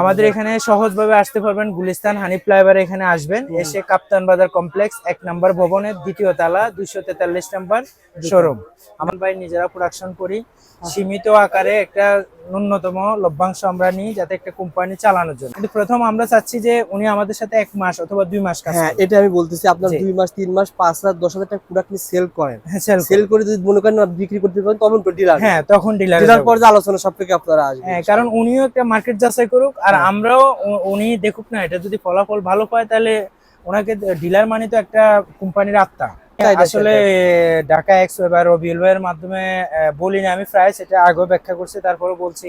আমাদের এখানে সহজভাবে আসতে পারবেন গুলিস্তান হানি ফ্লাইওভার এখানে আসবেন। এসে কাপ্তান বাজার কমপ্লেক্স এক নম্বর ভবনের দ্বিতীয় তালা দুইশো তেতাল্লিশ নম্বর শোরুম। আমার ভাই নিজেরা প্রোডাকশন করি। সীমিত আকারে একটা ন্যূনতম লভ্যাংশ আমরা নিই যাতে একটা কোম্পানি চালানোর জন্য। কিন্তু প্রথম আমরা চাচ্ছি যে উনি আমাদের সাথে এক মাস অথবা দুই মাস হ্যাঁ এটা আমি বলতেছি আপনার দুই মাস তিন মাস পাঁচ হাজার দশ হাজার টাকা প্রোডাক্ট সেল করেন। হ্যাঁ সেল করে। যদি মনে করেন বিক্রি করতে পারেন তখন তো ডিলার হ্যাঁ তখন ডিলার ডিলার পর যে আলোচনা সব থেকে আপনারা আসবেন। হ্যাঁ কারণ উনিও একটা মার্কেট যাচাই করুক আর হ্যাঁ। আমরাও উনি দেখুক না এটা যদি ফলাফল ভালো পায় তাহলে ওনাকে ডিলার মানে তো একটা কোম্পানির আত্মা। আসলে ঢাকা এক্স বা রবিউল ভাইয়ের মাধ্যমে আহ, বলি আমি প্রায় সেটা আগেও ব্যাখ্যা করছি তারপরে বলছি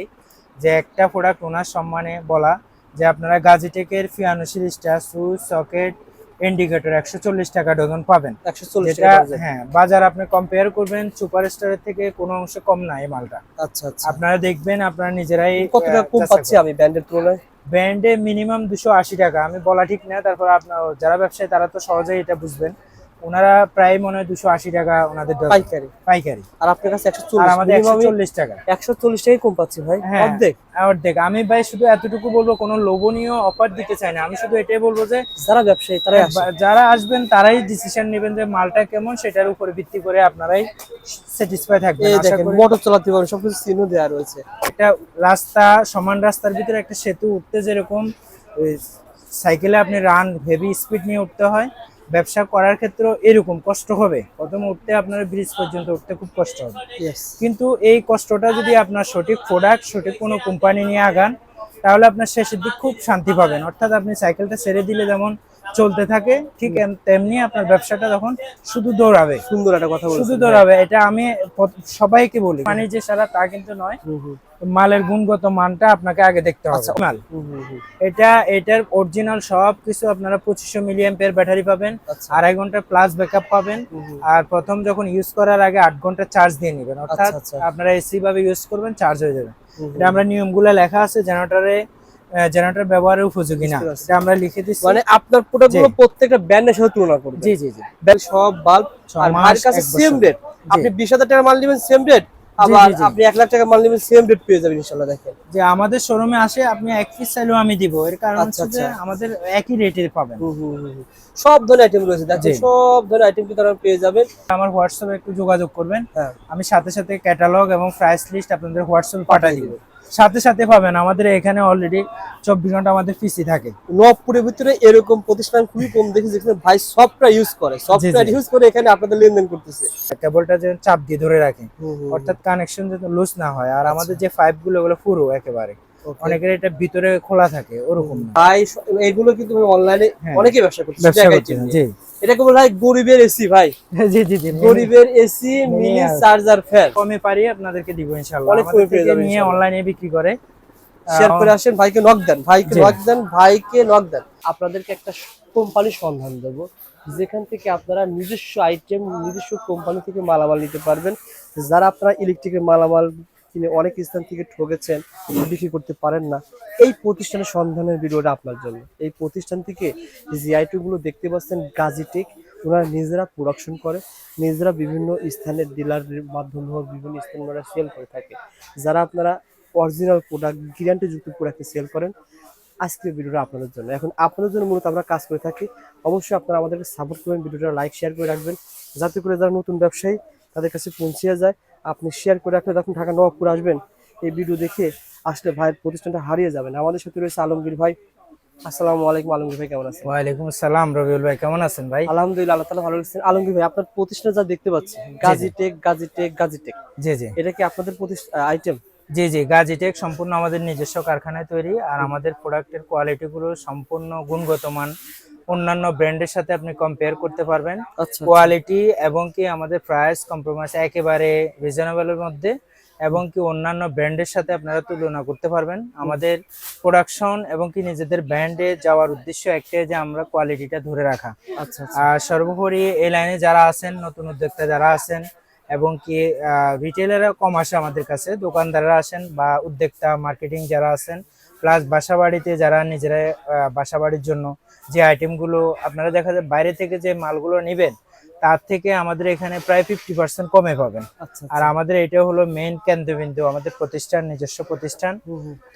যে একটা প্রোডাক্ট ওনার সম্মানে বলা যে আপনারা গাজিটেকের ফিয়ানো সিরিজটা সুইচ সকেট ইন্ডিকেটর একশো চল্লিশ টাকা ডজন পাবেন। একশো চল্লিশ টাকা হ্যাঁ বাজার আপনি কম্পেয়ার করবেন সুপার স্টারের থেকে কোনো অংশে কম না এই মালটা। আচ্ছা আচ্ছা। আপনারা দেখবেন আপনারা নিজেরাই কত কম পাচ্ছি আমি ব্যান্ডের তুলনায়? ব্যান্ডে মিনিমাম দুশো আশি টাকা আমি বলা ঠিক না তারপর আপনার যারা ব্যবসায়ী তারা তো সহজেই এটা বুঝবেন। ওনারা প্রায় মনে হয় দুশো আশি টাকা ওনাদের পাইকারি। পাইকারি। আর আপনার কাছে একশো চল্লিশ আমাদের একশো চল্লিশ টাকা। একশো চল্লিশ টাকাই কম পাচ্ছি ভাই হ্যাঁ। অর্ধেক? অর্ধেক। আমি ভাই শুধু এতটুকু বলব কোনো লোভনীয় অফার দিতে চাই না। আমি শুধু এটাই বলব যে যারা ব্যবসায়ী তারা যারা আসবেন তারাই ডিসিশন নেবেন যে মালটা কেমন সেটার উপরে ভিত্তি করে আপনারাই স্যাটিসফাই থাকবেন। মোটর চালাতে পারবেন সবকিছু চিহ্ন দেওয়া রয়েছে। এটা রাস্তা সমান রাস্তার ভিতরে একটা সেতু উঠতে যেরকম সাইকেলে আপনি রান হেভি স্পিড নিয়ে উঠতে হয়। ব্যবসা করার ক্ষেত্রে এরকম কষ্ট হবে। প্রথমে উঠতে আপনার ব্রিজ পর্যন্ত উঠতে খুব কষ্ট হবে। কিন্তু এই কষ্টটা যদি আপনার সঠিক প্রোডাক্ট সঠিক কোনো কোম্পানি নিয়ে আগান তাহলে আপনার শেষের দিক খুব শান্তি পাবেন। অর্থাৎ আপনি সাইকেলটা ছেড়ে দিলে যেমন চলতে থাকে ঠিক তেমনি আপনার ব্যবসাটা তখন শুধু দৌড়াবে। সুন্দর একটা কথা শুধু দৌড়াবে এটা আমি সবাইকে বলি। মানে যে সারা তা কিন্তু নয়। মালের গুণগত মানটা আপনাকে আগে দেখতে হবে। আচ্ছা। মাল। এটা এটার অরিজিনাল সব কিছু আপনারা পঁচিশশো মিলিয়াম পের ব্যাটারি পাবেন আচ্ছা। আড়াই ঘণ্টা প্লাস ব্যাকআপ পাবেন। আর প্রথম যখন ইউজ করার আগে আট ঘণ্টা চার্জ দিয়ে নেবেন। অর্থাৎ আচ্ছা, আচ্ছা। আপনারা এসি ভাবে ইউজ করবেন চার্জ হয়ে যাবে। এটা আমরা নিয়মগুলো লেখা আছে জেনারেটরে জেনারেটর ব্যবহারের উপযোগী না। এটা আমরা লিখে দিচ্ছি। মানে আপনার প্রোডাক্টগুলো প্রত্যেকটা ব্র্যান্ডের সাথে তুলনা করবে জি জি জি। সব বাল্ব আর ভাইয়ের কাছে সেম রেট আপনি বিশ হাজার টাকার মাল নেবেন সেম রেট আবার। আপনি এক লাখ টাকার মাল নেবেন সেম রেট পেয়ে যাবেন ইনশাল্লাহ দেখেন। যে আমাদের শোরুমে আসে আপনি এক পিস চাইলেও আমি দিব। এর কারণ আচ্ছা, হচ্ছে যে আচ্ছা। আমাদের একই রেটে পাবেন। সব ধরনের আইটেম রয়েছে দেখেন সব ধরনের আইটেম কিন্তু আপনারা পেয়ে যাবেন। আমার হোয়াটসঅ্যাপে একটু যোগাযোগ করবেন। হ্যাঁ। আমি সাথে সাথে ক্যাটালগ এবং প্রাইস লিস্ট আপনাদের হোয়াটসঅ্যাপে পাঠিয়ে দিব। সাথে সাথে পাবেন। আমাদের এখানে অলরেডি চব্বিশ ঘণ্টা আমাদের পিসি থাকে। নবপুরের ভিতরে এরকম প্রতিষ্ঠান খুবই কম দেখি যেখানে ভাই সফটওয়্যার ইউজ করে। সফটওয়্যার ইউজ করে এখানে আপনাদের লেনদেন করতেছে। কেবলটা যে চাপ দিয়ে ধরে রাখে। অর্থাৎ কানেকশন যাতে লুজ না হয়। আর আমাদের যে পাইপগুলো ওগুলো পুরো একেবারে। অনেকের এটা ভিতরে খোলা থাকে ওরকম ভাই এগুলো কিন্তু অনলাইনে হ্যাঁ। অনেকেই ব্যবসা করছে। জি। এটা কেবল ভাই গরিবের এসি ভাই। জি জি জি গরিবের এসি মিনি চার্জার ফ্যান কমে পারি আপনাদেরকে দিব ইনশাআল্লাহ আমাদের নিয়ে অনলাইনে বিক্রি করে। শেয়ার করে আসেন ভাইকে নক দেন ভাইকে। নক দেন ভাইকে নক দেন। আপনাদেরকে একটা কোম্পানির সন্ধান দেব। যেখান থেকে আপনারা নিজস্ব আইটেম নিজস্ব কোম্পানি থেকে মালামাল নিতে পারবেন। যারা আপনারা ইলেকট্রিকের মালামাল কিনে অনেক স্থান থেকে ঠকেছেন বিক্রি করতে পারেন না। এই প্রতিষ্ঠানের সন্ধানের ভিডিওটা আপনার জন্য। এই প্রতিষ্ঠান থেকে যে আইটেমগুলো দেখতে পাচ্ছেন, গাজিটেক। ওনারা নিজেরা প্রোডাকশন করে, নিজেরা বিভিন্ন স্থানের ডিলারের মাধ্যমে হোক, বিভিন্ন স্থানে ওনারা সেল করে থাকে। যারা আপনারা অরিজিনাল প্রোডাক্ট গ্যারান্টি যুক্ত প্রোডাক্ট সেল করেন, আজকের ভিডিওটা আপনাদের জন্য। এখন আপনাদের জন্য মূলত আমরা কাজ করে থাকি। অবশ্যই আপনারা আমাদেরকে সাপোর্ট করবেন, ভিডিওটা লাইক শেয়ার করে রাখবেন। যাতে করে যারা নতুন ব্যবসায়ী, তাদের কাছে পৌঁছে যায়। আপনি শেয়ার করে রাখলে যখন ঢাকা নবাবপুর আসবেন এই ভিডিও দেখে আসলে ভাইয়ের প্রতিষ্ঠানটা হারিয়ে যাবেন। আমাদের সাথে রয়েছে আলমগীর ভাই। আসসালামু আলাইকুম আলমগীর ভাই কেমন আছেন? ওয়ালাইকুম আসসালাম রবিউল ভাই কেমন আছেন ভাই? আলহামদুলিল্লাহ আল্লাহ ভালো লাগছেন আলমগীর ভাই আপনার প্রতিষ্ঠানে যা দেখতে পাচ্ছি গাজিটেক গাজিটেক গাজিটেক জি জি। এটা কি আপনাদের আইটেম জি জি গাজিটেক সম্পূর্ণ আমাদের নিজস্ব কারখানায় তৈরি আর আমাদের প্রোডাক্টের কোয়ালিটি গুলো সম্পূর্ণ গুণগত মান অন্যান্য ব্র্যান্ডের সাথে আপনি কম্পেয়ার করতে পারবেন। আচ্ছা কোয়ালিটি এবং কি আমাদের প্রাইস কম্প্রোমাইজ একেবারে রিজনেবলের মধ্যে এবং কি অন্যান্য ব্র্যান্ডের সাথে আপনারা তুলনা করতে পারবেন। আমাদের প্রোডাকশন এবং কি নিজেদের ব্র্যান্ডে যাওয়ার উদ্দেশ্য একটাই যে আমরা কোয়ালিটিটা ধরে রাখা। আচ্ছা আচ্ছা। আর সর্বোপরি এই লাইনে যারা আছেন নতুন উদ্যোক্তা যারা আছেন এবং কি রিটেলাররা কম আসে আমাদের কাছে দোকানদাররা আসেন বা উদ্যোক্তা মার্কেটিং যারা আছেন প্লাস বাসাবাড়িতে যারা নিজেরা বাসাবাড়ির জন্য যে আইটেমগুলো আপনারা দেখা যায় বাইরে থেকে যে মালগুলো নেবেন তার থেকে আমাদের এখানে প্রায় ফিফটি পার্সেন্ট কমে পাবেন। আচ্ছা আর আমাদের এটা হলো মেইন কেন্দ্রবিন্দু আমাদের প্রতিষ্ঠান নিজস্ব প্রতিষ্ঠান।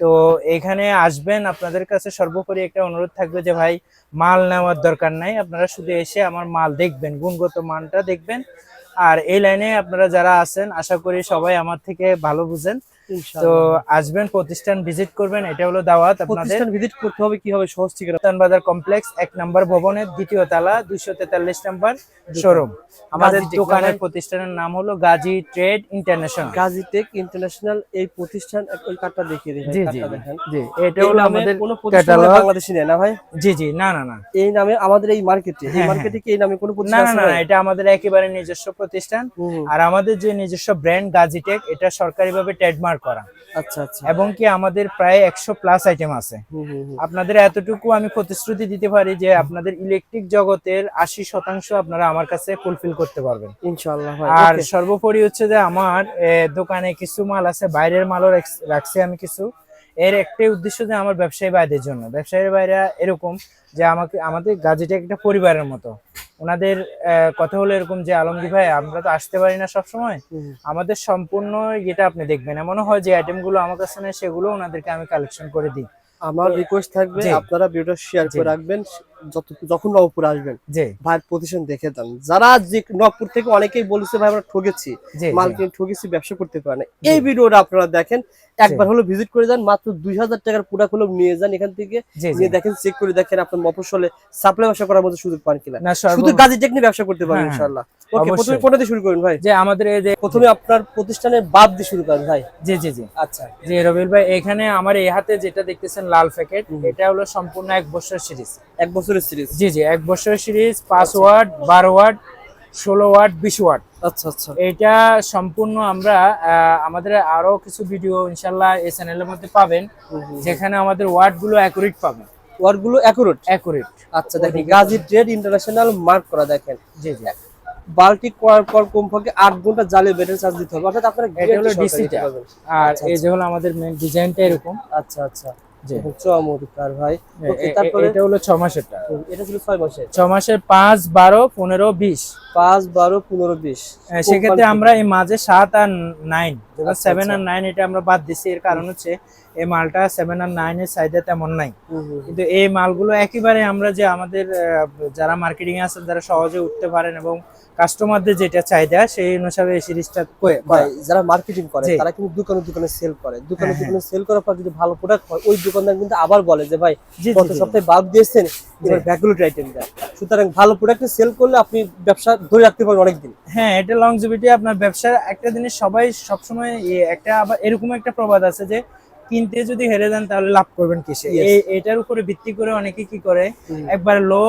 তো এখানে আসবেন আপনাদের কাছে সর্বোপরি একটা অনুরোধ থাকবে যে ভাই মাল নেওয়ার দরকার নাই। আপনারা শুধু এসে আমার মাল দেখবেন গুণগত মানটা দেখবেন। আর এই লাইনে আপনারা যারা আছেন আশা করি সবাই আমার থেকে ভালো বুঝেন। তো আসবেন প্রতিষ্ঠান ভিজিট করবেন এটা হলো দাওয়াত আপনাদের। প্রতিষ্ঠান ভিজিট করতে হবে কি হবে? সহজ ঠিকানা। বাজার কমপ্লেক্স এক নম্বর ভবনের দ্বিতীয় তালা দুইশো তেতাল্লিশ নম্বর শোরুম আমাদের দোকানের প্রতিষ্ঠানের নাম হলো Gazi trade international. Gazi tech international এই প্রতিষ্ঠান ওই কার্ডটা দেখিয়ে দিন জি জি। জি এটা হলো আমাদের কোনো প্রতিষ্ঠান catalog। বাংলাদেশি না ভাই? জি জি না না না। এই নামে আমাদের এই মার্কেটে এই হ্যাঁ, মার্কেটে কি এই নামে কোনো না প্রতিষ্ঠান না আছে না এটা আমাদের একেবারে নিজস্ব প্রতিষ্ঠান। আর আমাদের যে নিজস্ব ব্র্যান্ড গাজিটেক এটা সরকারিভাবে ট্রেডমার্ক করা। আচ্ছা আচ্ছা। এবং কি আমাদের প্রায় একশো প্লাস আইটেম আছে। আপনাদের এতটুকু আমি প্রতিশ্রুতি দিতে পারি যে আপনাদের ইলেকট্রিক জগতের আশি শতাংশ আপনারা আমার কাছে ফুলফিল করতে পারবেন। ইনশাআল্লাহ আর সর্বোপরি হচ্ছে যে আমার দোকানে কিছু মাল আছে বাইরের মালও রাখছি আমি কিছু। এর একটাই উদ্দেশ্য যে আমার ব্যবসায়ী ভাইদের জন্য। ব্যবসায়ী ভাইরা এরকম যে আমাকে আমাদের গাজীটা একটা পরিবারের মতো। ওনাদের কথা হলো এরকম যে আলমগীর ভাই আমরা তো আসতে পারি না সব সময় হুম, হুম। আমাদের সম্পূর্ণ এটা আপনি দেখবেন। এমন হয় যে আইটেমগুলো আমার কাছে নেই সেগুলো ওনাদেরকে আমি কালেকশন করে দিই। আমার রিকোয়েস্ট থাকবে আপনারা ভিডিওটা শেয়ার করে রাখবেন। যখন নবপুর আসবেন ভাইয়ের প্রতিষ্ঠান দেখে যান। যারা নবপুর থেকে অনেকেই বলেছে ভাই আমরা ঠকেছি মাল কিনে ঠকেছি ব্যবসা করতে পারে না। এই ভিডিওটা আপনারা দেখেন একবার হলো ভিজিট করে যান মাত্র দুই হাজার টাকার প্রোডাক্ট হলো নিয়ে যান এখান থেকে। নিয়ে দেখেন চেক করে দেখেন আপনার মফসলে সাপ্লাই ব্যবসা করার মতো সুযোগ পান কিনা। শুধু গাজী টেকনিক ব্যবসা করতে পারেন হ্যাঁ, ইনশাআল্লাহ। ওকে প্রথমে কোনটা দিয়ে শুরু করুন ভাই? যে আমাদের এই যে প্রথমে আপনার প্রতিষ্ঠানের বাদ দিয়ে শুরু করেন ভাই। জি জি জি। আচ্ছা। জি রবিল ভাই এখানে আমার এই হাতে যেটা দেখতেছেন লাল প্যাকেট এটা হলো সম্পূর্ণ এক বছর সিরিজ এক বছরের সিরিজ জি জি এক বছর সিরিজ পাঁচ ওয়াট বারো ওয়াট ষোলো ওয়াট বিশ ওয়াট আচ্ছা আচ্ছা। এটা সম্পূর্ণ আমরা আমাদের আরও কিছু ভিডিও ইনশাল্লাহ এই চ্যানেলের মধ্যে পাবেন যেখানে আমাদের ওয়াটগুলো অ্যাকুরেট পাবেন অ্যাকুরেট অ্যাকুরেট আচ্ছা দেখেন গাজী ট্রেড ইন্টারন্যাশনাল মার্ক করা দেখেন। জি জি। বাল্টি করার পর কমপক্ষে আট ঘণ্টা জালে ব্যাটারি চার্জ দিতে হবে। অর্থাৎ আপনারা এটা হলো। আর আচ্ছা, এই যে হলো আমাদের মেন ডিজাইনটা এরকম। আচ্ছা আচ্ছা। চমৎকার ভাই। তারপরে এটা হলো মাসেরটা। এটা ছিল মাসের। মাসের সেক্ষেত্রে আমরা এই মাঝে সাত আর আচ্ছা, সেভেন আচ্ছা। আর নাইন এটা আমরা বাদ দিচ্ছি এর কারণ হচ্ছে এই মালটা সেভেন আর এর তেমন নাই। কিন্তু এই মালগুলো একেবারে আমরা যে আমাদের যারা মার্কেটিং এ আছেন যারা সহজে উঠতে পারেন এবং কাস্টমারদের যেটা চাহিদা সেই অনুসারে এই সিরিজটা ভাই যারা মার্কেটিং করে তারা কিন্তু দোকানে দোকানে সেল করে। দোকানে হ্যাঁ, দোকানে সেল করার পর যদি ভালো প্রোডাক্ট হয় ওই দোকানদার কিন্তু আবার বলে যে ভাই গত সপ্তাহে বাল্ব দিয়েছেন এবার ভ্যাকুলেট আইটেম দেয় সুতরাং ভালো প্রোডাক্ট সেল করলে আপনি ব্যবসা ধরে রাখতে পারবেন অনেকদিন। হ্যাঁ এটা লংজিভিটি আপনার ব্যবসার একটা জিনিস সবাই সবসময় একটা আবার এরকম একটা প্রবাদ আছে যে কিনতে যদি হেরে যান তাহলে লাভ করবেন কিসে? এটার উপরে ভিত্তি করে অনেকে কি করে। একবার লো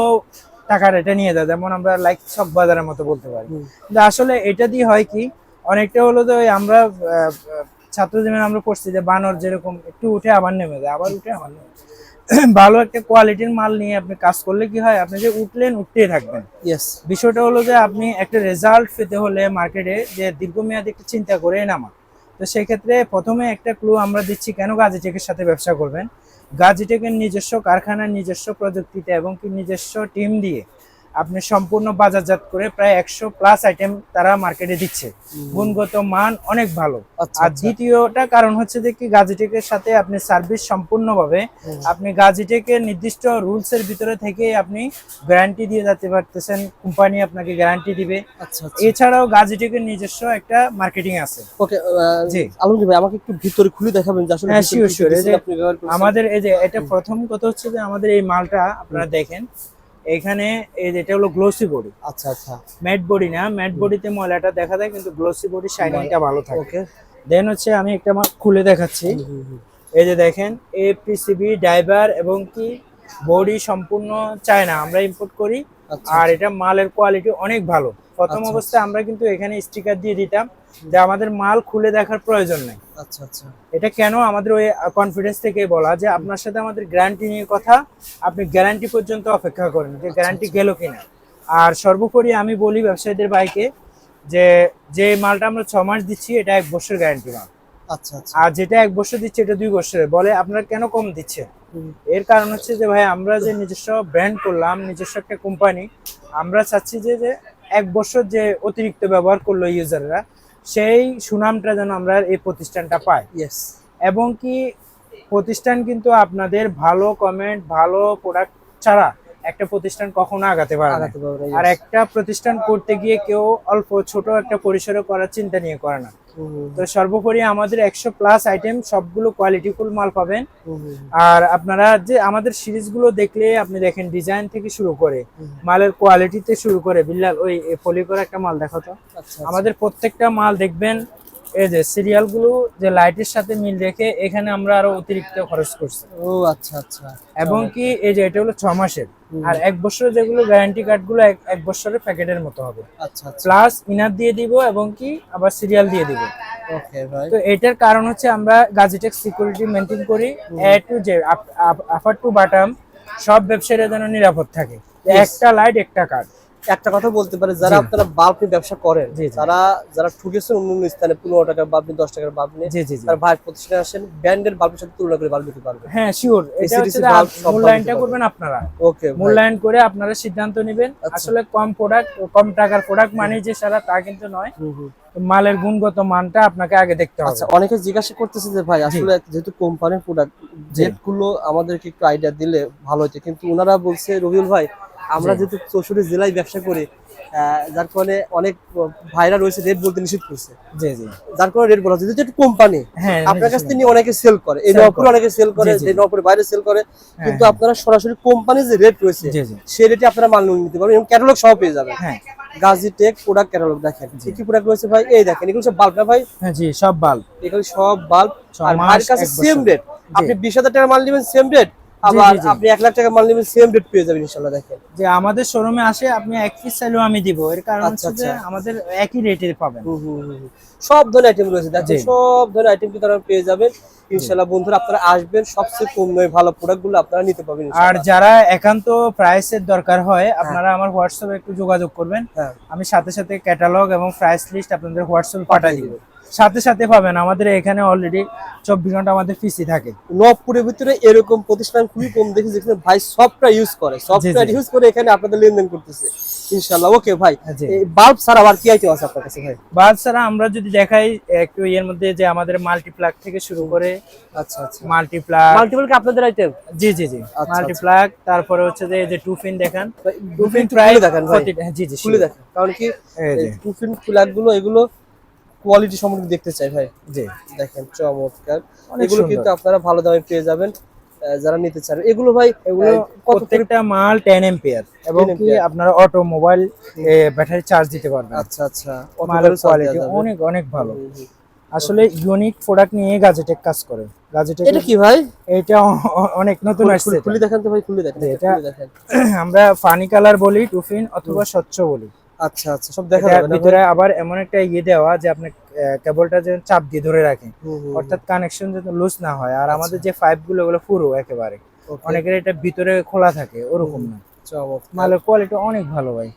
টাকার এটা নিয়ে যায় যেমন আমরা লাইক সব বাজারের মতো বলতে পারি। কিন্তু আসলে এটা দিয়ে হয় কি অনেকটা হলো যে ওই আমরা ছাত্র জীবনে আমরা পড়ছি যে বানর যেরকম একটু উঠে আবার নেমে যায় আবার উঠে আবার নেমে। ভালো একটা কোয়ালিটির মাল নিয়ে আপনি কাজ করলে কি হয় আপনি যে উঠলেন উঠতেই থাকবেন। ইয়েস বিষয়টা হলো যে আপনি একটা রেজাল্ট পেতে হলে মার্কেটে যে দীর্ঘমেয়াদী একটা চিন্তা করে নামা তো সেক্ষেত্রে প্রথমে একটা ক্লু আমরা দিচ্ছি কেন গাজিটেকের সাথে ব্যবসা করবেন? গাজিটেকের নিজস্ব কারখানার নিজস্ব প্রযুক্তিতে এবং কি নিজস্ব টিম দিয়ে আপনি সম্পূর্ণ বাজারজাত করে প্রায় একশো প্লাস আইটেম তারা মার্কেটে দিচ্ছে। গুণগত মান অনেক ভালো। আচ্ছা আর আচ্ছা। দ্বিতীয়টা কারণ হচ্ছে যে কি গাজিটেকের সাথে আপনি সার্ভিস সম্পূর্ণভাবে। আপনি গাজিটেকের নির্দিষ্ট রুলস এর ভিতরে থেকে আপনি গ্যারান্টি দিয়ে যেতে পারতেছেন কোম্পানি আপনাকে গ্যারান্টি দিবে। আচ্ছা এছাড়াও গাজিটেকের নিজস্ব একটা মার্কেটিং আছে। ওকে জি। আলমগীর ভাই আমাকে একটু ভিতরে খুলে দেখাবেন যে আসলে হ্যাঁ, ব্যবহার করছেন? আমাদের এই যে এটা প্রথম কথা হচ্ছে যে আমাদের এই মালটা আপনারা দেখেন। এখানে এই যে এটা হলো গ্লোসি বডি আচ্ছা আচ্ছা। ম্যাট বডি না ম্যাট বডিতে ময়লাটা দেখা যায় কিন্তু গ্লোসি বডি শাইনিংটা ভালো থাকে। ওকে। দেন হচ্ছে আমি একটা মাল খুলে দেখাচ্ছি। এই যে দেখেন এ পিসিবি ড্রাইভার এবং কি বডি সম্পূর্ণ চায় না আমরা ইম্পোর্ট করি। আচ্ছা আর এটা মালের কোয়ালিটি অনেক ভালো। প্রথম আচ্ছা, অবস্থায় আমরা কিন্তু এখানে স্টিকার দিয়ে দিতাম যে আমাদের মাল খুলে দেখার প্রয়োজন নেই। আচ্ছা আচ্ছা। এটা কেন আমাদের ওই কনফিডেন্স থেকে বলা যে আপনার সাথে আমাদের গ্যারান্টি নিয়ে কথা আপনি গ্যারান্টি পর্যন্ত অপেক্ষা করেন যে গ্যারান্টি গেল কিনা। আর সর্বোপরি আমি বলি ব্যবসায়ীদের বাইকে যে যে মালটা আমরা ছ মাস দিচ্ছি এটা এক বছর গ্যারান্টি মাল। আচ্ছা আচ্ছা। আর যেটা এক বছর দিচ্ছে এটা দুই বছরের। বলে আপনারা কেন কম দিচ্ছে? এর কারণ হচ্ছে যে ভাই আমরা যে নিজস্ব ব্র্যান্ড করলাম নিজস্ব একটা কোম্পানি আমরা চাচ্ছি যে যে এক বছর যে অতিরিক্ত ব্যবহার করল ইউজাররা সেই সুনামটা যেন আমরা এই প্রতিষ্ঠানটা পাই। ইয়েস এবং কি প্রতিষ্ঠান কিন্তু আপনাদের ভালো কমেন্ট ভালো প্রোডাক্ট ছাড়া একটা প্রতিষ্ঠান কখনো আগাতে পারে না। আর একটা প্রতিষ্ঠান করতে গিয়ে কেউ অল্প ছোট একটা পরিসরে করার চিন্তা নিয়ে করে না। তো সর্বোপরি আমাদের একশো প্লাস আইটেম সবগুলো কোয়ালিটিফুল মাল পাবেন। আর আপনারা যে আমাদের সিরিজগুলো দেখলে আপনি দেখেন ডিজাইন থেকে শুরু করে মালের কোয়ালিটিতে শুরু করে বিল্লাল ওই পলি করে একটা মাল দেখো তো। আচ্ছা আমাদের প্রত্যেকটা মাল দেখবেন এই যে সিরিয়ালগুলো যে লাইটের সাথে মিল রেখে এখানে আমরা আরও অতিরিক্ত খরচ করছি। ও আচ্ছা আচ্ছা। এবং কি এই যে এটা হলো ছ মাসের। আর এক বছরের যেগুলো গ্যারান্টি কার্ডগুলো এক- বছরের প্যাকেটের মতো হবে। আচ্ছা আচ্ছা। প্লাস ইনার দিয়ে দিব এবং কি আবার সিরিয়াল দিয়ে দিব। তো এটার কারণ হচ্ছে আমরা গাজিটেক সিকিউরিটি মেনটেন করি। A to Z upper to bottom সব ব্যবসায়ীরা যেন নিরাপদ থাকে। একটা লাইট একটা কার্ড একটা কথা বলতে পারে যারা আপনারা বাল্ব নিয়ে ব্যবসা করেন। তারা যারা ঠুকেছেন অন্য স্থানে পনেরো টাকার বাল্ব নিয়ে দশ টাকার বাল্ব নিয়ে তারা ভাই প্রতিষ্ঠানে আসেন ব্র্যান্ডের বাল্বের সাথে তুলনা করে বাল্ব নিতে পারবে হ্যাঁ শিওর মূল্যায়নটা করবেন আপনারা। ওকে মূল্যায়ন করে আপনারা সিদ্ধান্ত নেবেন। আচ্ছা। আসলে কম প্রোডাক্ট কম টাকার প্রোডাক্ট মানে যে সারা তা কিন্তু নয়। মালের গুণগত মানটা আপনাকে আগে দেখতে হবে। আচ্ছা অনেকে জিজ্ঞাসা করতেছে যে ভাই আসলে যেহেতু কোম্পানির প্রোডাক্ট জেটগুলো আমাদেরকে একটু আইডিয়া দিলে ভালো হতো কিন্তু ওনারা বলছে রবিউল ভাই আমরা যেহেতু চৌষট্টি জেলায় ব্যবসা করি যার কারণে অনেক ভাইরা রয়েছে রেট বলতে নিষেধ করছে। জি জি। যার কারণে রেট বলা হচ্ছে। যেহেতু একটু কোম্পানি হ্যাঁ আপনার কাছ থেকে অনেকে সেল করে এই নপুর। অনেকে সেল করে যে জি। বাইরে সেল করে। হ্যাঁ, কিন্তু হ্যাঁ। আপনারা সরাসরি কোম্পানির যে রেট রয়েছে সেই রেটে আপনারা মাল নিতে পারবেন এবং ক্যাটালগ সহ পেয়ে যাবেন। গাজী টেক প্রোডাক্ট ক্যাটালগ দেখেন। কি কি প্রোডাক্ট রয়েছে ভাই? এই দেখেন এগুলো সব বাল্ব না ভাই? হ্যাঁ জি সব বাল্ব এগুলো সব বাল্ব আর মাস, কাছে সেম রেট আপনি বিশ হাজার টাকার মাল নেবেন সেম রেট আবার। আপনি এক লাখ টাকার মাল নেবেন সেম রেট পেয়ে যাবেন ইনশাল্লাহ দেখেন। যে আমাদের শোরুমে আসে আপনি এক পিস চাইলেও আমি দিব। এর কারণ আচ্ছা, হচ্ছে যে আচ্ছা। আমাদের একই রেটে পাবেন। সব ধরনের আইটেম রয়েছে দেখেন সব ধরনের আইটেম কিন্তু আপনারা পেয়ে যাবেন। ইনশাল্লাহ বন্ধুরা আপনারা আসবেন সবচেয়ে কম দামে ভালো প্রোডাক্টগুলো আপনারা নিতে পারবেন আর যারা একান্ত প্রাইসের দরকার হয় আপনারা আমার হোয়াটসঅ্যাপে একটু যোগাযোগ করবেন। হ্যাঁ। আমি সাথে সাথে ক্যাটালগ এবং প্রাইস লিস্ট আপনাদের হোয়াটসঅ্যাপে পাঠিয়ে দিব। সাথে সাথে পাবেন। আমাদের এখানে অলরেডি চব্বিশ ঘণ্টা আমাদের পিসি থাকে। নবপুরের ভিতরে এরকম প্রতিষ্ঠান খুবই কম দেখি যেখানে ভাই সফটওয়্যার ইউজ করে। সফটওয়্যার ইউজ করে এখানে আপনাদের লেনদেন করতেছে। ইনশাল্লাহ ওকে ভাই। বাল্ব ছাড়া আর কি আইটেম আছে আপনার কাছে ভাই? বাদ ছাড়া আমরা যদি দেখাই একটু এর মধ্যে যে আমাদের মাল্টিপ্লাগ থেকে শুরু করে আচ্ছা আচ্ছা। মাল্টিপ্লাগ মাল্টিপল কি আপনাদের আইটেম জি জি জি। আচ্ছা। মাল্টিপ্লাগ তারপরে হচ্ছে যে এই যে টু পিন দেখেন টু পিন প্রায় দেখেন ভাই। হ্যাঁ, জি জি খুলে দেখেন। কারণ কি গুলো এগুলো কোয়ালিটি সম্পর্কে দেখতে চাই ভাই। জি। দেখেন চমৎকার। এগুলো কিন্তু আপনারা ভালো দামে পেয়ে যাবেন যারা নিতে চান। এগুলো ভাই এগুলো প্রত্যেকটা মাল টেন এম্পিয়ার এবং কি আপনারা অটো মোবাইল ব্যাটারি চার্জ দিতে পারবেন। আচ্ছা আচ্ছা। মালের কোয়ালিটি অনেক অনেক ভালো। আসলে ইউনিক প্রোডাক্ট নিয়ে গাজেটেক কাজ করে। গাজেটেক এটা কি ভাই? এটা অনেক নতুন আসছে খুলে- দেখেন তো ভাই খুলে দেখেন। এটা আমরা ফানি কালার বলি টুফিন অথবা স্বচ্ছ বলি। আচ্ছা আচ্ছা সব দেখা যাবে ভিতরে আবার এমন একটা ইয়ে দেওয়া যে আপনি কেবলটা যে চাপ দিয়ে ধরে রাখেন হুম, অর্থাৎ কানেকশন যাতে লুজ না হয়। আচ্ছা। আর আমাদের যে পাইপগুলো ওগুলো পুরো একেবারে। অনেকের এটা ভিতরে খোলা থাকে ওরকম না। মালের কোয়ালিটি অনেক ভালো ভাই।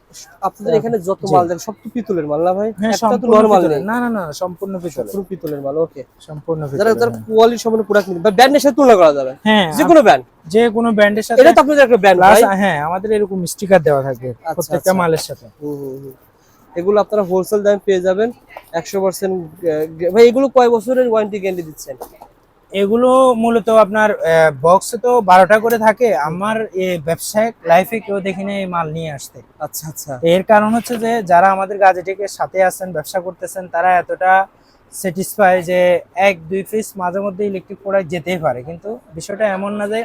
আপনাদের এখানে যত মাল দেখেন সব তো পিতলের মাল না ভাই? হ্যাঁ একটা তো নরমাল না না না সম্পূর্ণ পিতলের। পুরো পিতলের মাল ওকে সম্পূর্ণ যারা পিতলের, যারা হ্যাঁ। কোয়ালিটি সম্পন্ন প্রোডাক্ট নিতে ব্র্যান্ডের সাথে তুলনা করা যাবে। হ্যাঁ যে কোনো ব্র্যান্ড যে কোনো ব্র্যান্ডের সাথে এটা তো আপনাদের একটা ব্র্যান্ড ভাই হ্যাঁ আমাদের এরকম স্টিকার দেওয়া থাকে প্রত্যেকটা আচ্ছা। মালের সাথে। এগুলো আপনারা হোলসেল দামে পেয়ে যাবেন। একশো পার্সেন্ট ভাই এগুলো কয় বছরের ওয়ারেন্টি গ্যারান্টি দিচ্ছেন? এগুলো মূলত আপনার বক্সে তো বারোটা করে থাকে। আমার ব্যবসায়িক লাইফে কেউ দেখিনি এই মাল নিয়ে আসতে। আচ্ছা আচ্ছা। এর কারণ হচ্ছে যে যারা আমাদের গাজেটিকে সাথে আছেন ব্যবসা করতেছেন তারা এতটা স্যাটিসফাই যে এক দুই পিস মাঝে মধ্যে ইলেকট্রিক প্রোডাক্ট যেতেই পারে। কিন্তু বিষয়টা এমন না যে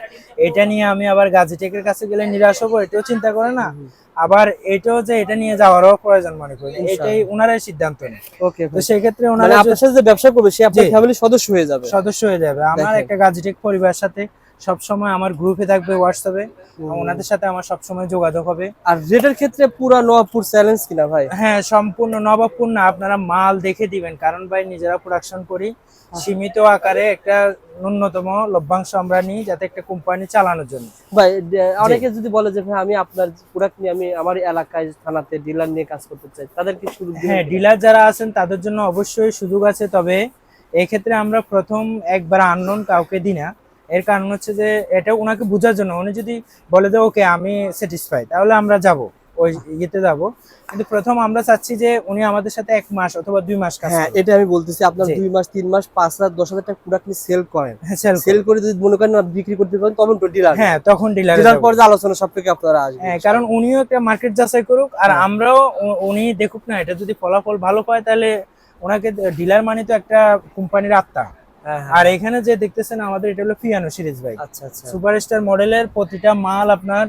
এটা নিয়ে আমি আবার গাজিটেকের কাছে গেলে নিরাশ হব এটাও চিন্তা করে না। আবার এটাও যে এটা নিয়ে যাওয়ারও প্রয়োজন মনে করি। এটাই ওনারাই সিদ্ধান্ত নেই ওকে তো সেই ক্ষেত্রে মানে ওনারা আপনার সাথে যে ব্যবসা করবে সে আপনার। ফ্যামিলির সদস্য হয়ে যাবে। সদস্য হয়ে যাবে। আমার একটা গাজিটেক পরিবারের সাথে সব সময় আমার গ্রুপে থাকবে হোয়াটসঅ্যাপে ওনাদের সাথে আমার সব সময় যোগাযোগ হবে। আর রেটের ক্ষেত্রে পুরা নবাবপুর চ্যালেঞ্জ কিনা ভাই? হ্যাঁ সম্পূর্ণ নবাবপুর না আপনারা মাল দেখে দিবেন। কারণ ভাই নিজেরা প্রোডাকশন করি সীমিত আকারে একটা ন্যূনতম লভ্যাংশ আমরা নিই যাতে একটা কোম্পানি চালানোর জন্য। ভাই অনেকে যদি বলে যে ভাই আমি আপনার প্রোডাক্ট নিয়ে আমি আমার এলাকায় থানাতে ডিলার নিয়ে কাজ করতে চাই তাদের কি শুরু হ্যাঁ ডিলার যারা আছেন তাদের জন্য অবশ্যই সুযোগ আছে। তবে এক্ষেত্রে আমরা প্রথম একবার আননোন কাউকে দিই না। এর কারণ হচ্ছে যে এটা ওনাকে বোঝার জন্য উনি যদি বলে যে ওকে আমি স্যাটিসফাই তাহলে আমরা যাব ওই ইয়েতে যাব। কিন্তু প্রথম আমরা চাচ্ছি যে উনি আমাদের সাথে এক মাস অথবা দুই মাস কাজ হ্যাঁ এটা আমি বলতেছি আপনার দুই মাস তিন মাস পাঁচ হাজার দশ হাজার টাকা প্রোডাক্ট নিয়ে সেল করেন। হ্যাঁ সেল সেল করে যদি মনে করেন বিক্রি করতে পারেন তখন তো ডিলার হ্যাঁ তখন ডিলার ডিলার পর যে আলোচনা সব থেকে আপনারা আসবেন। হ্যাঁ কারণ উনিও একটা মার্কেট যাচাই করুক আর হ্যাঁ। আমরাও উনি দেখুক না এটা যদি ফলাফল ভালো পায় তাহলে ওনাকে ডিলার মানে তো একটা কোম্পানির আত্মা। হ্যাঁ, হ্যাঁ। আর এখানে যে দেখতেছেন আমাদের এটা হলো ফিয়ানো সিরিজ বাইক আচ্ছা আচ্ছা। সুপারস্টার মডেলের প্রতিটা মাল আপনার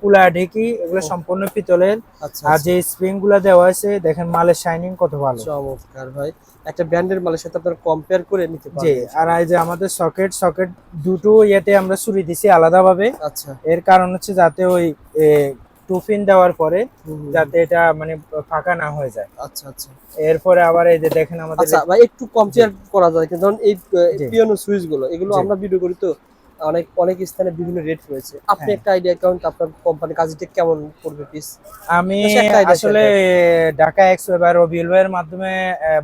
কুলা ঢেকি এগুলো সম্পূর্ণ পিতলের। আচ্ছা আর যে স্প্রিংগুলা দেওয়া আছে দেখেন মালের শাইনিং কত ভালো। চমৎকার ভাই। একটা ব্র্যান্ডের মালের সাথে আপনারা কম্পেয়ার করে নিতে জি আর এই যে আমাদের সকেট সকেট দুটো ইয়েতে আমরা ছুরি দিছি আলাদাভাবে। আচ্ছা। এর কারণ হচ্ছে যাতে ওই টুফিন দেওয়ার পরে। যাতে এটা মানে ফাঁকা না হয়ে যায়। আচ্ছা আচ্ছা। এরপরে আবার এই যে দেখেন আমাদের আচ্ছা ভাই একটু কম্পেয়ার করা যায় ধরুন এই পিয়ানো সুইচগুলো এগুলো আমরা ভিডিও করি তো অনেক অনেক স্থানে বিভিন্ন রেট রয়েছে। আপনি হ্যাঁ। একটা আইডিয়া অ্যাকাউন্ট আপনার কোম্পানি কাজটা কেমন করবে পিস আমি আসলে ঢাকা এক্স বা রবিউল ভাইয়ের মাধ্যমে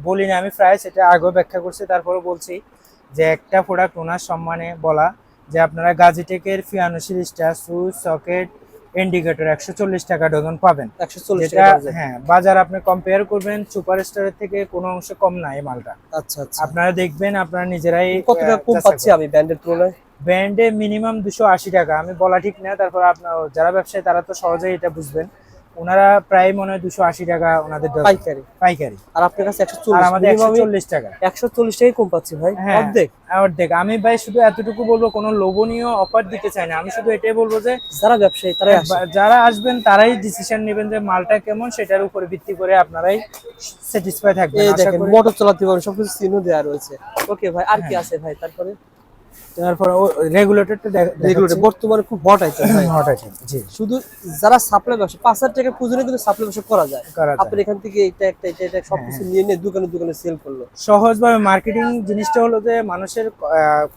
বলি না আমি প্রায় সেটা আগেও ব্যাখ্যা করছি তারপরে বলছি যে একটা প্রোডাক্ট ওনার সম্মানে বলা যে আপনারা গাজিটেকের ফিয়ানো সিরিজটা সুইচ সকেট ইন্ডিকেটর একশো চল্লিশ টাকা ডজন পাবেন। যেটা হ্যাঁ বাজার আপনি কম্পেয়ার করবেন সুপার স্টারের থেকে কোনো অংশ কম নাই এই মালটা। আচ্ছা আচ্ছা। আপনারা দেখবেন আপনারা নিজেরাই কত টাকা কম পাচ্ছি আমি ব্র্যান্ডের তুলনায়? ব্র্যান্ডে মিনিমাম দুশো আশি টাকা। আমি বলা ঠিক না তারপর আপনার যারা ব্যবসায়ী তারা তো সহজেই এটা বুঝবেন। ওনারা প্রায় মনে হয় দুশো আশি টাকা ওনাদের পাইকারি? পাইকারি। আর আপনার কাছে একশো চল্লিশ আমাদের একশো চল্লিশ টাকা। একশো চল্লিশ টাকাই কম পাচ্ছি ভাই। হ্যাঁ। অর্ধেক? আমি ভাই শুধু এতটুকু বলব কোনো লোভনীয় অফার দিতে চাই না। আমি শুধু এটাই বলব যে যারা ব্যবসায়ী তারা যারা আসবেন তারাই ডিসিশন নেবেন যে মালটা কেমন সেটার উপরে ভিত্তি করে আপনারাই স্যাটিসফাই থাকবেন। মোটর চালাতে পারবেন সবকিছু চিহ্ন দেওয়া রয়েছে। ওকে ভাই আর হ্যাঁ। কি আছে ভাই তারপরে? তারপর রেগুলেটরটা রেগুলেটর বর্তমানে খুব হট আইটেম হট আছে জি। শুধু যারা সাপ্লাই ব্যবসা পাঁচ হাজার টাকা পুজোনে কিন্তু সাপ্লাই ব্যবসা করা যায়। করা আপনি এখান থেকে এটা একটা এটা এটা সবকিছু হ্যাঁ। নিয়ে নিয়ে দোকানে দোকানে সেল করল। সহজভাবে মার্কেটিং জিনিসটা হলো যে মানুষের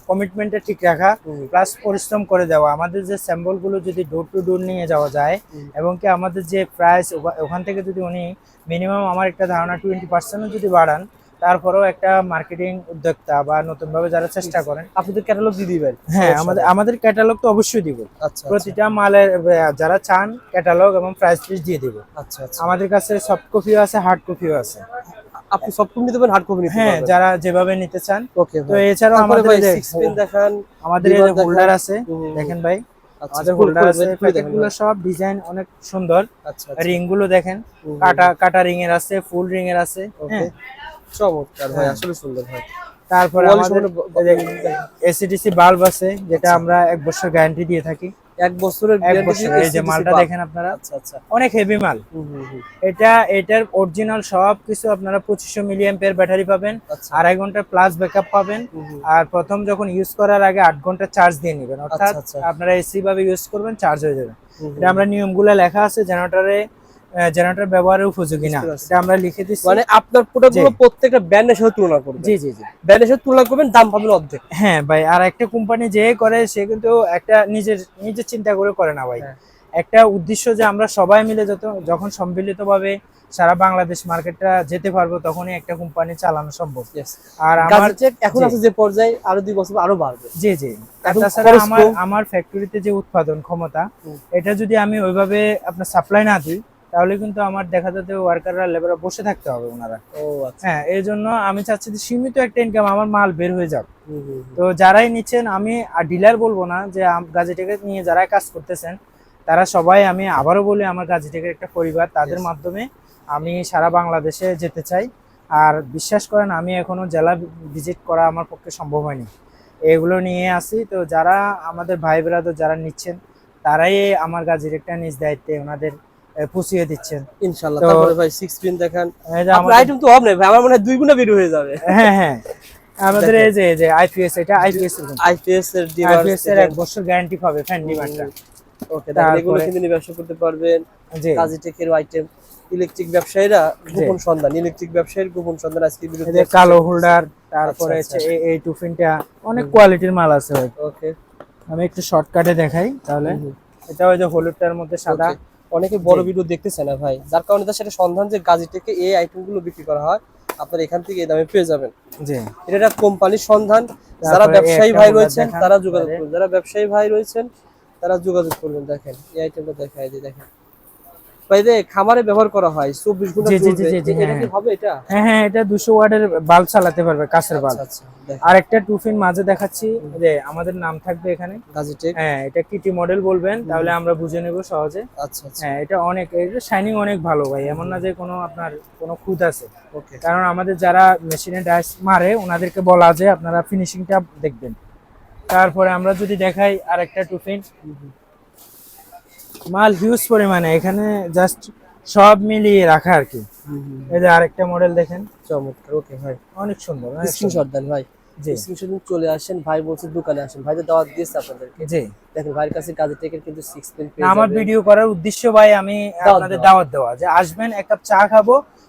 কমিটমেন্টটা ঠিক রাখা প্লাস পরিশ্রম করে দেওয়া। আমাদের যে স্যাম্পলগুলো যদি ডোর টু ডোর নিয়ে যাওয়া যায় এবং কি আমাদের যে প্রাইস ওখান থেকে যদি উনি মিনিমাম আমার একটা ধারণা টোয়েন্টি পার্সেন্টও যদি বাড়ান তারপরেও একটা মার্কেটিং উদ্যোক্তা বা নতুন ভাবে যারা চেষ্টা করেন আপনি তো ক্যাটালগ দিয়ে দিবেন। হ্যাঁ আমাদের আমাদের ক্যাটালগ তো অবশ্যই দিব। আচ্ছা আচ্ছা। প্রতিটা মালের যারা চান ক্যাটালগ এবং প্রাইস লিস্ট দিয়ে দিব। আচ্ছা আচ্ছা। আমাদের কাছে সফট কপিও আছে হার্ড কপিও আছে। আপনি সব কম নিতে পারেন হার্ড কপি নিতে হ্যাঁ যারা যেভাবে নিতে চান। ওকে তো এছাড়াও আমাদের সিক্স পিন দেখান আমাদের এই। হোল্ডার আছে দেখেন ভাই। আমাদের হোল্ডার আছে দেখেন, খুলে প্যাকেট দেখেনগুলো সব ডিজাইন অনেক সুন্দর। রিংগুলো দেখেন কাটা কাটা রিং এর আছে ফুল রিং এর আছে ওকে হ্যাঁ। চমৎকার ভাই হ্যাঁ। আসলে সুন্দর ভাই তারপরে আমাদের এসিডিসি বাল্ব আছে যেটা আচ্ছা। আমরা এক বছর গ্যারান্টি দিয়ে থাকি এক বছরের এই যে মালটা দেখেন আপনারা আচ্ছা আচ্ছা অনেক হেভি মাল। এটা এটার অরিজিনাল সব কিছু আপনারা পঁচিশশো মিলিয়াম পেয়ার ব্যাটারি পাবেন আড়াই ঘণ্টা প্লাস ব্যাকআপ পাবেন। আর প্রথম যখন ইউজ করার আগে আট ঘণ্টা চার্জ দিয়ে নেবেন অর্থাৎ। আপনারা এসি ভাবে ইউজ করবেন চার্জ হয়ে যাবে এটা আমরা নিয়মগুলো লেখা আছে জেনারেটরে জেনারেটর ব্যবহারের উপযোগী না। এটা আমরা লিখে দিচ্ছি। মানে আপনার প্রোডাক্টগুলো প্রত্যেকটা ব্র্যান্ডের সাথে তুলনা করবেন। জি জি জি। ব্র্যান্ডের সাথে তুলনা করবেন দাম পাবেন অর্ধেক। হ্যাঁ ভাই আর একটা কোম্পানি যে করে সে কিন্তু একটা নিজের নিজের চিন্তা করে করে না ভাই। হ্যাঁ। একটা উদ্দেশ্য যে আমরা সবাই মিলে যত যখন সম্মিলিতভাবে সারা বাংলাদেশ মার্কেটটা যেতে পারব তখনই একটা কোম্পানি চালানো সম্ভব. আর আমার এখন আছে যে পর্যায়ে আরও দুই বছর আরও বাড়বে। জি জি। তাছাড়া আমার। আমার ফ্যাক্টরিতে যে উৎপাদন ক্ষমতা এটা যদি আমি ওইভাবে আপনার সাপ্লাই না দিই তাহলে কিন্তু আমার দেখা যাচ্ছে ওয়ার্কাররা লেবাররা বসে থাকতে হবে ওনারা। ও আচ্ছা। হ্যাঁ এই জন্য আমি চাচ্ছি যে সীমিত একটা ইনকাম আমার মাল বের হয়ে যাক। তো যারাই নিচ্ছেন আমি আর ডিলার বলব না যে গাজিটেকে নিয়ে যারা কাজ করতেছেন তারা সবাই আমি আবারও বলি আমার গাজিটেকের একটা পরিবার তাদের মাধ্যমে আমি সারা বাংলাদেশে যেতে চাই। আর বিশ্বাস করেন আমি এখনও জেলা ভিজিট করা আমার পক্ষে সম্ভব হয়নি। এগুলো নিয়ে আসি। তো যারা আমাদের ভাই ব্রাদার যারা নিচ্ছেন তারাই আমার গাজিটেকটা নিজ দায়িত্বে ওনাদের পুষিয়ে দিচ্ছেন। ইনশাআল্লাহ। তারপরে ভাই সিক্স পিন দেখান। আপনার আইটেম তো হবে ভাই আমার মনে হয় দুই গুণা বের হয়ে যাবে। হ্যাঁ হ্যাঁ। আমাদের এই যে এই যে আইপিএস এটা আইপিএস আইপিএস এর ডিভাইস আইপিএস এর এক বছর গ্যারান্টি পাবে ফ্যান ডিমান্ডটা ওকে তারপরে এগুলো কিন্তু নিয়ে ব্যবসা করতে পারবেন। জি। কাজিটেকের আইটেম ইলেকট্রিক ব্যবসায়ীরা গোপন সন্ধান ইলেকট্রিক ব্যবসায়ীর গোপন সন্ধান আজকে এই কালো হোল্ডার তারপরে আচ্ছা, হচ্ছে এই- টুফিনটা অনেক কোয়ালিটির মাল আছে ওকে আমি একটু শর্টকাটে দেখাই তাহলে। এটা ওই যে হলুদটার মধ্যে সাদা। অনেকে বড় ভিডিও দেখতেছে না ভাই। যার কারণে তার সেটা সন্ধান যে গাজী গাজিটেকে এই আইটেমগুলো বিক্রি করা হয় আপনার এখান থেকে এই দামে পেয়ে যাবেন। জি। এটা একটা কোম্পানির সন্ধান। যারা ব্যবসায়ী ভাই রয়েছেন তারা যোগাযোগ। করবেন যারা ব্যবসায়ী ভাই রয়েছেন তারা যোগাযোগ করবেন দেখেন। এই আইটেমটা দেখাই দিই দেখেন। খামারে ব্যবহার করা হয়। চব্বিশ ঘণ্টা জি, জি, জি, জি, এটা হ্যাঁ, কি হবে এটা? হ্যাঁ হ্যাঁ এটা ওয়াটের বাল্ব চালাতে পারবে কাছের বাল্ব আচ্ছা আর একটা টুফিন মাঝে দেখাচ্ছি যে আমাদের নাম থাকবে এখানে। গাজিটেক হ্যাঁ এটা কিটি মডেল বলবেন তাহলে আমরা বুঝে নেব সহজে। আচ্ছা আচ্ছা। হ্যাঁ এটা অনেক এটা শাইনিং অনেক ভালো ভাই এমন না যে কোনো আপনার কোনো খুঁত আছে। ওকে কারণ আমাদের যারা মেশিনে ডাইস মারে ওনাদেরকে বলা যে আপনারা ফিনিশিংটা দেখবেন। তারপরে আমরা যদি দেখাই আর একটা টুফিন মাল হিউজ পরিমাণে। এখানে জাস্ট সব মিলিয়ে রাখা আর কি। এই যে আরেকটা মডেল দেখেন। চমৎকার ওকে ভাই। অনেক সুন্দর। স্ক্রিনশট দেন ভাই। জি। স্ক্রিনশট চলে আসেন। ভাই বলছে দোকানে আসেন। ভাই তো দাওয়াত দিয়েছে আপনাদেরকে। জি। দেখেন ভাইয়ের কাছে গাজিটেকের কিন্তু সিক্স পেন আমার ভিডিও করার উদ্দেশ্য ভাই আমি আপনাদের দাওয়াত দেওয়া। যে আসবেন এক কাপ চা খাব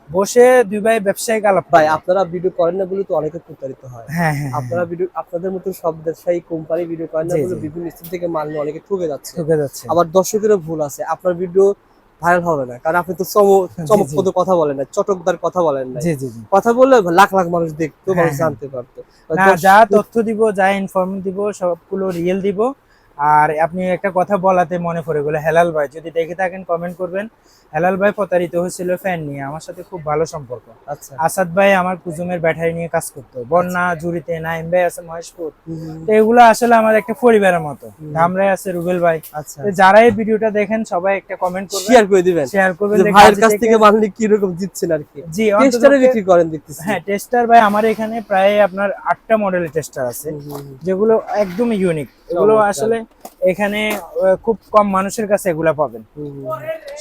বসে দুই ভাই ব্যবসায়িক আলাপ ভাই আপনারা ভিডিও করেন না বলে তো অনেকে প্রতারিত হয়। হ্যাঁ হ্যাঁ আপনারা ভিডিও আপনাদের মতো সব ব্যবসায়ী কোম্পানি ভিডিও করেন না বলে বিভিন্ন স্থান থেকে মাল নিয়ে অনেকে ঠকে যাচ্ছে। ঠকে যাচ্ছে। আবার দর্শকেরও ভুল আছে। আপনার ভিডিও ভাইরাল হবে না। কারণ আপনি তো চম- চমকপ্রদ কথা বলেন না চটকদার কথা বলেন না জি জি কথা বললে লাখ লাখ মানুষ দেখতো হ্যাঁ, মানুষ হ্যাঁ। জানতে পারতো। যা তথ্য দিব যা ইনফর্ম দিব সবগুলো রিয়েল দিব। আর আপনি একটা কথা বলাতে মনে পড়ে গেলো হেলাল ভাই যদি দেখে থাকেন কমেন্ট করবেন। হেলাল ভাই প্রতারিত হয়েছিল ফ্যান নিয়ে আমার সাথে খুব ভালো সম্পর্ক। আচ্ছা। আসাদ ভাই আমার কুজুমের ব্যাটারি নিয়ে কাজ করতো বন্যা জুড়িতে নাইম ভাই আছে মহেশপুর। তো এগুলো আসলে আমার একটা পরিবারের মতো। ধামরাই আছে রুবেল ভাই। আচ্ছা। যারা এই ভিডিওটা দেখেন সবাই একটা কমেন্ট করবেন শেয়ার করে দিবেন। শেয়ার করবেন ভাইয়ের কাছ থেকে- মানলে কি রকম দিচ্ছেন আর কি। জি টেস্টারে বিক্রি করেন দেখতেছি। হ্যাঁ টেস্টার ভাই আমার এখানে প্রায় আপনার আটটা মডেলের টেস্টার আছে। যেগুলো একদম ইউনিক এগুলো আসলে এখানে খুব কম মানুষের কাছে এগুলা পাবেন।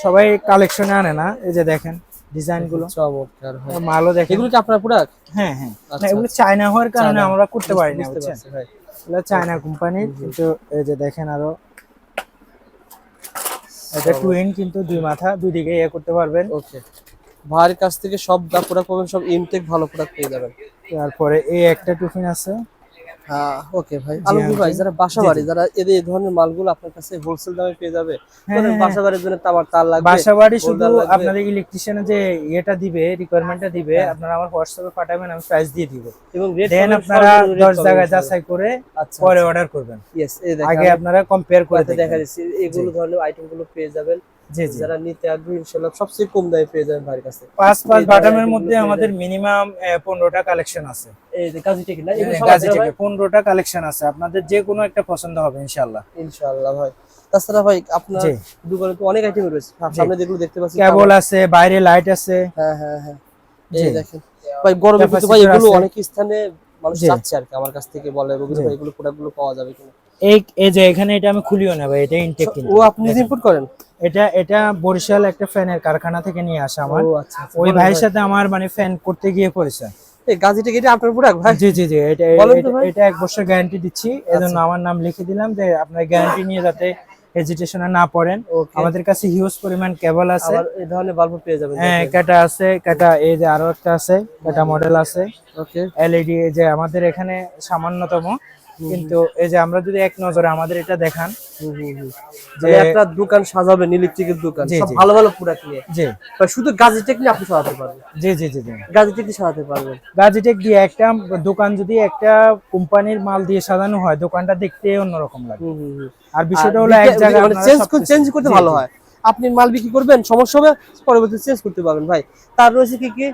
সবাই কালেকশনে আনে না এই যে দেখেন ডিজাইনগুলো চমৎকার মালও দেখেন। এগুলো কি আপনার প্রোডাক্ট হ্যাঁ হ্যাঁ। আচ্ছা, এগুলো চায়না হওয়ার কারণে আমরা করতে পারি না বুঝছেন? এগুলো চায়না কোম্পানির কিন্তু এই যে দেখেন আরও। এটা টুইন কিন্তু দুই মাথা দুই দিকে ইয়ে করতে পারবেন। ওকে। ভাইয়ের কাছ থেকে সব যা প্রোডাক্ট পাবেন সব ইনটেক ভালো প্রোডাক্ট পেয়ে যাবেন। তারপরে এই একটা টুফিন আছে। হ্যাঁ। ওকে ভাই আলমগীর ভাই যারা বাসা বাড়ি যারা এদের এই ধরনের মালগুলো আপনার কাছে হোলসেল দামে পেয়ে যাবে হ্যাঁ, হ্যাঁ, বাসা বাড়ির জন্য তামার তার লাগবে বাসা বাড়ি শুধু আপনাদের ইলেকট্রিশিয়ানের যে ইয়েটা দিবে রিকোয়ারমেন্টটা দিবে আপনারা আমার হোয়াটসঅ্যাপে পাঠাবেন আমি প্রাইস দিয়ে দিব। এবং দেন আপনারা দশ জায়গায় যাচাই করে আচ্ছা পরে অর্ডার করবেন। দেখেন আগে আপনারা কম্পেয়ার করে দেখা যাচ্ছে এগুলো ধরনের আইটেমগুলো পেয়ে যাবেন। যারা নিতে আগ্রহী ইনশাআল্লাহ সবচেয়ে কম দামে পেয়ে যাবেন ভাইয়ের কাছে। পাঁচ পাঁচ বাটামের মধ্যে আমাদের মিনিমাম পনেরোটা কালেকশন আছে। এই যে কাজী টেকি না এগুলো হ্যাঁ, গাজী কালেকশন আছে। আপনাদের যে কোনো একটা পছন্দ হবে ইনশাল্লাহ ইনশাআল্লাহ ভাই। তাছাড়া ভাই আপনার দোকানে তো অনেক আইটেম রয়েছে। সামনে যেগুলো দেখতে পাচ্ছি কেবল আছে বাইরে লাইট আছে। হ্যাঁ হ্যাঁ হ্যাঁ। এই দেখেন। ভাই গরমে কিন্তু ভাই এগুলো অনেক স্থানে মানুষ চাচ্ছে আর কি আমার কাছ থেকে বলে রবি ভাই এগুলো প্রোডাক্টগুলো পাওয়া যাবে কিনা। এই এই যে এখানে এটা আমি খুলিও না ভাই এটা ইনটেক কিন্তু ও আপনি ইম্পোর্ট করেন? এটা এটা বরিশাল একটা ফ্যানের কারখানা থেকে নিয়ে আসা আমার। আচ্ছা আচ্ছা। ওই ভাইয়ের সাথে আমার মানে ফ্যান করতে গিয়ে এটা আপনার প্রোডাক্ট ভাই জি জি জি এটা এটা- এক বছর গ্যারান্টি দিচ্ছি। এজন্য আমার নাম লিখে দিলাম যে আপনার গ্যারান্টি নিয়ে যাতে হেজিটেশনে না পড়েন। আমাদের কাছে হিউজ পরিমাণ কেবল আছে। এই ধরনের বাল্ব পেয়ে যাবেন হ্যাঁ কাটা আছে কাটা এই যে আরও একটা আছে কাটা মডেল আছে। ওকে এলইডি এই যে আমাদের এখানে সামান্যতম। কিন্তু এই যে আমরা যদি এক নজরে আমাদের এটা দেখান যে একটা দোকান সাজাবেন ইলেকট্রিকের দোকান। সব ভালো ভালো প্রোডাক্ট নিয়ে। জি। শুধু গাজী টেক নিয়ে আপনি সাজাতে পারবেন? জি জি জি জি। টেক দিয়ে সাজাতে পারবেন? গাজিটেক দিয়ে একটা দোকান যদি একটা কোম্পানির মাল দিয়ে সাজানো হয় দোকানটা দেখতে অন্যরকম লাগে। আর বিষয়টা হলো এক জায়গায় মানে চেঞ্জ চেঞ্জ করতে ভালো হয়। আপনি মাল বিক্রি করবেন সমস্যা হবে পরবর্তী চেঞ্জ করতে পারবেন ভাই। তার রয়েছে কি কি?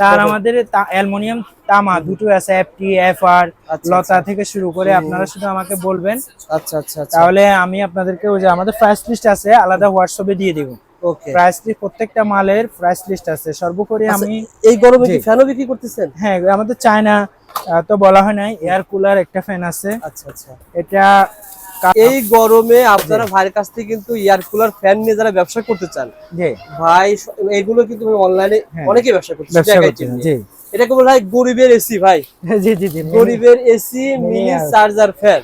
তার আমাদের অ্যালুমিনিয়াম তামা দুটো আছে এফটি এফআর আচ্ছা, লতা থেকে শুরু করে আপনারা শুধু আমাকে বলবেন। আচ্ছা আচ্ছা আচ্ছা। তাহলে আমি আপনাদেরকে ওই যে আমাদের প্রাইস লিস্ট আছে আলাদা হোয়াটসঅ্যাপে দিয়ে দিব। ওকে প্রাইস লিস্ট প্রত্যেকটা মালের প্রাইস লিস্ট আছে। সর্বোপরি আচ্ছা, আমি এই গরমে কি ফ্যানও বিক্রি করতেছেন? হ্যাঁ আমাদের চায়না তো বলা হয় নাই। এয়ার কুলার একটা ফ্যান আছে। আচ্ছা আচ্ছা। এটা এই গরমে আপনারা ভাইয়ের কাছ থেকে কিন্তু এয়ার কুলার ফ্যান নিয়ে যারা ব্যবসা করতে চান ভাই এগুলো কিন্তু অনলাইনে হ্যাঁ। অনেকে ব্যবসা করছেন এটা কেবল ভাই গরিবের এসি ভাই। জি জি জি গরিবের এসি মিনি চার্জার ফ্যান।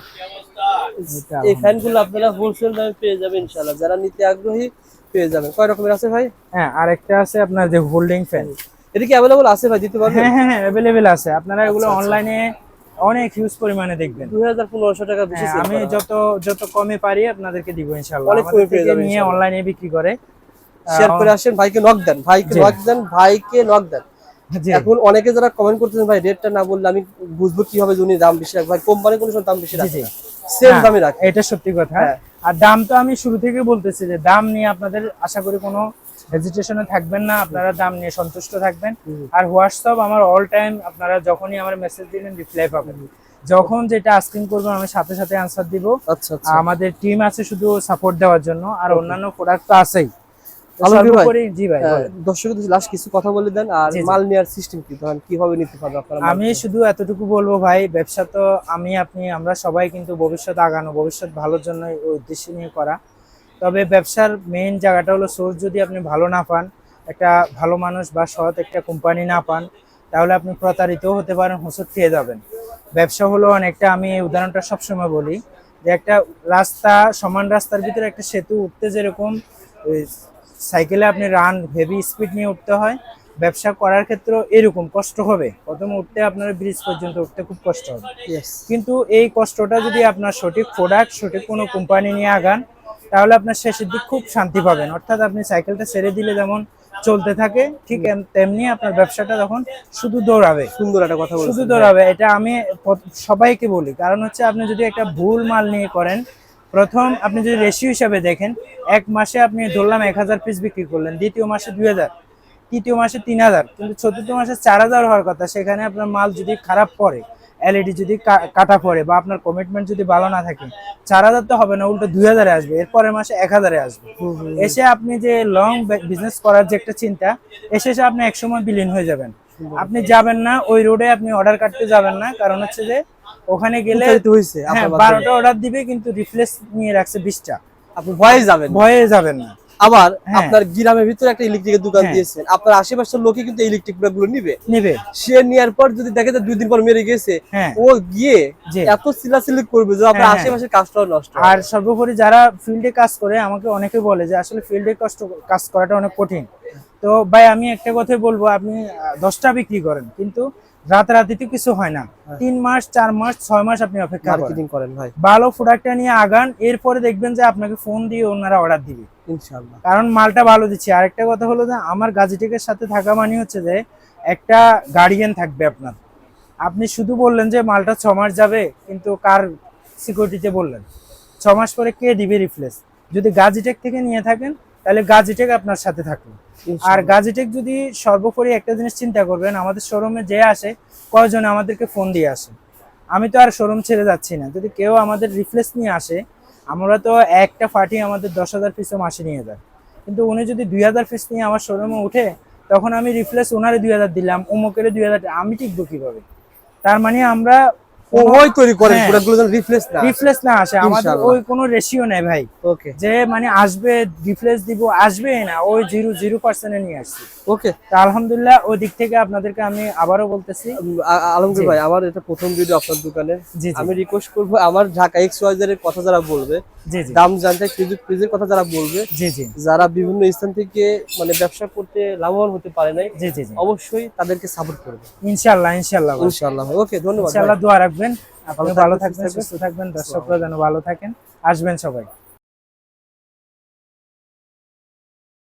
এই ফ্যানগুলো আপনারা হোলসেল দামে পেয়ে যাবেন ইনশাআল্লাহ। যারা নিতে আগ্রহী পেয়ে যাবেন। কয় রকমের আছে ভাই? হ্যাঁ আরেকটা আছে আপনার যে হোল্ডিং ফ্যান এটা কি অ্যাভেলেবল আছে ভাই দিতে পারবেন? হ্যাঁ হ্যাঁ হ্যাঁ অ্যাভেলেবেল আছে। আপনারা এগুলো আচ্ছা, আচ্ছা। অনলাইনে অনেক হিউজ পরিমাণে দেখবেন। দুই হাজার পনেরোশো টাকা হ্যাঁ, আমি যত যত কমে পারি আপনাদেরকে দিব যাবেন নিয়ে অনলাইনে বিক্রি করে। শেয়ার করে আসেন ভাইকে নক দেন ভাইকে। নক দেন ভাইকে নক দেন। এখন অনেকে যারা কমেন্ট করতেছেন ভাই রেটটা না বললে আমি বুঝব কীভাবে হবে উনি দাম বেশি রাখবে? ভাই কোম্পানি কোনো সময় দাম বেশি রাখবে। সেম দামে রাখি। এটা সত্যি কথা। হ্যাঁ। আর দাম তো আমি শুরু থেকে বলতেছি যে দাম নিয়ে আপনাদের আশা করি কোনো হেজিটেশনে থাকবেন না আপনারা দাম নিয়ে সন্তুষ্ট থাকবেন। আর হোয়াটসঅ্যাপ আমার অল টাইম আপনারা যখনই আমার মেসেজ দিবেন রিপ্লাই পাবেন। যখন যেটা আস্কিং করবেন আমি সাথে সাথে আনসার দিব। আচ্ছা আচ্ছা। আমাদের টিম আছে শুধু সাপোর্ট দেওয়ার জন্য আর অন্যান্য প্রোডাক্ট তো আছেই। কিছু কথা বলে দেন আর জি, জি। মাল নেওয়ার সিস্টেম কি? ধরেন কীভাবে নিতে পারবে আপনারা আমি শুধু এতটুকু বলব ভাই ব্যবসা তো আমি আপনি আমরা সবাই কিন্তু ভবিষ্যৎ আগানো ভবিষ্যৎ ভালোর জন্য উদ্দেশ্য নিয়ে করা। তবে ব্যবসার মেইন জায়গাটা হলো সোর্স যদি আপনি ভালো না পান একটা ভালো মানুষ বা সৎ একটা কোম্পানি না পান তাহলে আপনি প্রতারিত হতে পারেন হোঁচট খেয়ে যাবেন। ব্যবসা হলো অনেকটা আমি উদাহরণটা সবসময় বলি যে একটা রাস্তা সমান রাস্তার ভিতরে একটা সেতু উঠতে যেরকম সাইকেলে আপনি রান হেভি স্পিড নিয়ে উঠতে হয় ব্যবসা করার ক্ষেত্রেও এরকম কষ্ট হবে। প্রথমে উঠতে আপনার ব্রিজ পর্যন্ত উঠতে খুব কষ্ট হবে. কিন্তু এই কষ্টটা যদি আপনার সঠিক প্রোডাক্ট সঠিক কোনো কোম্পানি নিয়ে আগান তাহলে আপনার শেষের দিক খুব শান্তি পাবেন। অর্থাৎ আপনি সাইকেলটা ছেড়ে দিলে যেমন চলতে থাকে ঠিক তেমনি আপনার ব্যবসাটা তখন শুধু দৌড়াবে। সুন্দর একটা কথা শুধু দৌড়াবে এটা আমি সবাইকে বলি। কারণ হচ্ছে আপনি যদি একটা ভুল মাল নিয়ে করেন প্রথম আপনি যদি রেশিও হিসাবে দেখেন এক মাসে আপনি ধরলাম এক হাজার পিস বিক্রি করলেন দ্বিতীয় মাসে দুই হাজার তৃতীয় মাসে তিন হাজার কিন্তু চতুর্থ মাসে চার হাজার হওয়ার কথা সেখানে আপনার মাল যদি খারাপ পড়ে এলইডি যদি কা- কাটা পড়ে বা আপনার কমিটমেন্ট যদি ভালো না থাকে চার হাজার তো হবে না উল্টো দুই হাজারে আসবে এরপরের মাসে এক হাজারে আসবে। এসে আপনি যে লং বিজনেস করার যে একটা চিন্তা এসে এসে আপনি একসময় বিলীন হয়ে যাবেন। আপনি যাবেন না ওই রোডে আপনি অর্ডার কাটতে যাবেন না কারণ হচ্ছে যে ওখানে গেলে হয়েছে হ্যাঁ বারোটা অর্ডার দিবে কিন্তু রিপ্লেস নিয়ে রাখছে বিশটা। আপনি ভয়ে যাবেন ভয়ে যাবেন না। আবার হ্যাঁ। আপনার গ্রামের ভিতরে একটা ইলেকট্রিকের দোকান হ্যাঁ। দিয়েছেন। আপনার আশেপাশের লোকে কিন্তু ইলেকট্রিকগুলো নিবে। নেবে। সে নেওয়ার পর যদি দেখে যে দুই দিন পর মেরে গেছে ও গিয়ে। এত সিলাসিলি করবে যে আপনার। আশেপাশের কাজটাও নষ্ট আর সর্বোপরি যারা ফিল্ডে কাজ করে আমাকে অনেকে বলে যে আসলে ফিল্ডে কষ্ট কাজ করাটা অনেক কঠিন। তো ভাই আমি একটা কথাই বলব আপনি দশটা বিক্রি করেন কিন্তু রাতারাতি কিছু হয় না। তিন মাস চার মাস ছয় মাস আপনি অপেক্ষা করেন। ভাই। ভালো প্রোডাক্টটা নিয়ে আগান এরপরে দেখবেন যে আপনাকে ফোন দিয়ে ওনারা অর্ডার দিবে। ইনশাআল্লাহ। কারণ মালটা ভালো দিচ্ছে। আরেকটা কথা হলো যে আমার গাজিটেকের সাথে থাকা মানে হচ্ছে যে একটা গার্ডিয়ান থাকবে আপনার। আপনি শুধু বললেন যে মালটা ছ মাস যাবে কিন্তু কার সিকিউরিটিতে বললেন? ছ মাস পরে কে দিবে রিপ্লেস যদি গাজিটেক থেকে নিয়ে থাকেন তাহলে গাজিটেক আপনার সাথে থাকবে আর গাজিটেক যদি সর্বোপরি একটা জিনিস চিন্তা করবেন আমাদের শোরুমে যে আসে কয়জন আমাদেরকে ফোন দিয়ে আসে? আমি তো আর শোরুম ছেড়ে যাচ্ছি না। যদি কেউ আমাদের রিপ্লেস নিয়ে আসে আমরা তো একটা ফাটি আমাদের দশ হাজার পিসও মাসে নিয়ে যায়। কিন্তু উনি যদি দুই হাজার পিস নিয়ে আমার শোরুমে উঠে তখন আমি রিপ্লেস ওনারে দুই হাজার দিলাম অমুকের দুই হাজার আমি টিকবো কীভাবে? তার মানে আমরা ওই তৈরি করেন হ্যাঁ। প্রোডাক্টগুলো যেন রিপ্লেস না রিপ্লেস না আসে। আমাদের ওই কোনো রেশিও নেই ভাই। ওকে যে মানে আসবে রিপ্লেস দিব আসবে না ওই জিরো জিরো পার্সেন্টে নিয়ে আসছি। ওকে তা আলহামদুলিল্লাহ ওই দিক থেকে আপনাদেরকে আমি আবারও বলতেছি। আলমগীর ভাই আমার এটা প্রথম ভিডিও আপনার দোকানে। আমি রিকোয়েস্ট করব আমার ঢাকা এক্স ওয়াইজারের কথা যারা বলবে দাম জানতে ফ্রিজ ফ্রিজের কথা যারা বলবে যারা বিভিন্ন স্থান থেকে মানে ব্যবসা করতে লাভবান হতে পারে নাই অবশ্যই তাদেরকে সাপোর্ট করবে। ইনশাল্লাহ ইনশাল্লাহ। ইনশাআল্লাহ ওকে ধন্যবাদ ভাই। ইনশাল্লাহ দোয়া রাখবেন। আপনি ভালো থাকবেন, থাকবেন সুস্থ থাকবেন। দর্শকরা যেন ভালো থাকেন। আসবেন সবাই।